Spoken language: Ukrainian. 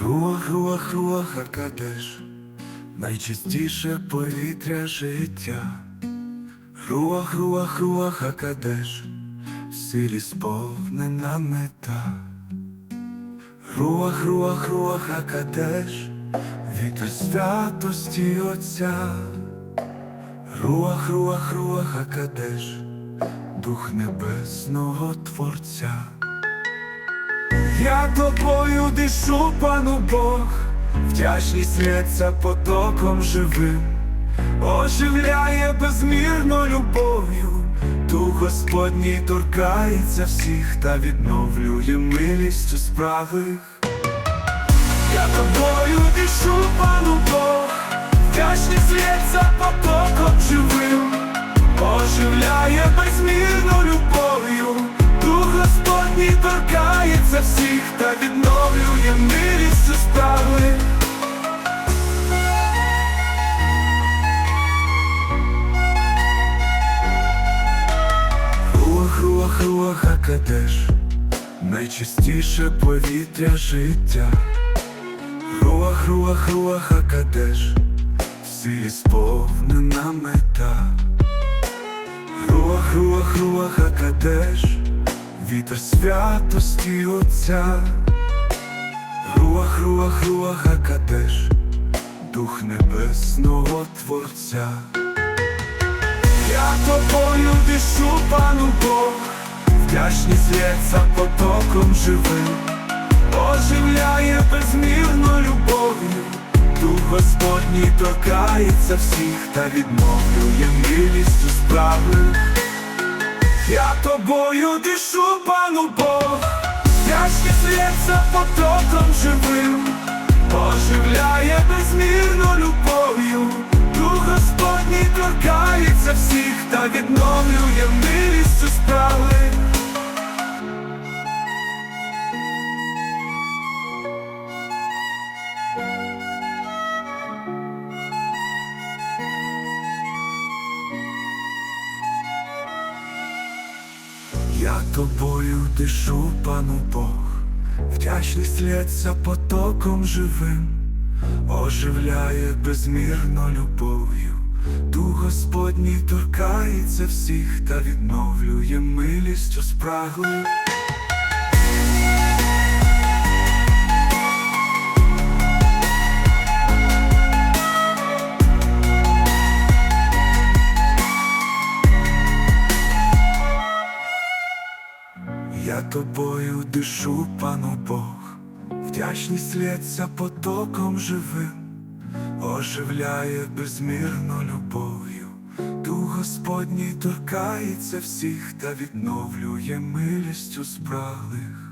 руах Акадеш, найчистіше повітря життя. Руах, руах, руах Акадеш, в силі сповнена мета. Руах, руах, руах Акадеш, вітер святості Отця. Руах, руах, руах Акадеш, дух небесного Творця. Я тобою дишу, пану Бог, вдячність лється потоком живим, оживляє безмірно любов'ю, Дух Господній торкається всіх та відновлює милістю справих. Я тобою дишу, пану Бог, вдячність лється потоком живим, та відновлює милістю справи. Руах, руах, руах, Акадеш, найчистіше повітря життя. Руах, руах, руах, Акадеш, всі сповнена мета. Руах, руах, руах, Акадеш, вітер святості Отця. Руах, руах, руах, Акадеш, дух небесного Творця. Я тобою дишу, пану Бог, вдячність лється потоком живим, оживляє безмірно любов'ю, Дух Господній торкається всіх та відновлює милістю справи. Я тобою дишу, пану Бог, вдячність лється потоком живим, оживляє безмірно любов'ю, Дух Господній торкається всіх та відновлює милістю справи. Я тобою дишу, пану Бог, вдячність лється потоком живим, оживляє безмірно любов'ю, Дух Господній торкається всіх та відновлює милістю спраглих. Тобою дишу, пану Бог, вдячність лється потоком живим, оживляє безмірно любов'ю, Дух Господній торкається всіх та відновлює милістю спраглих.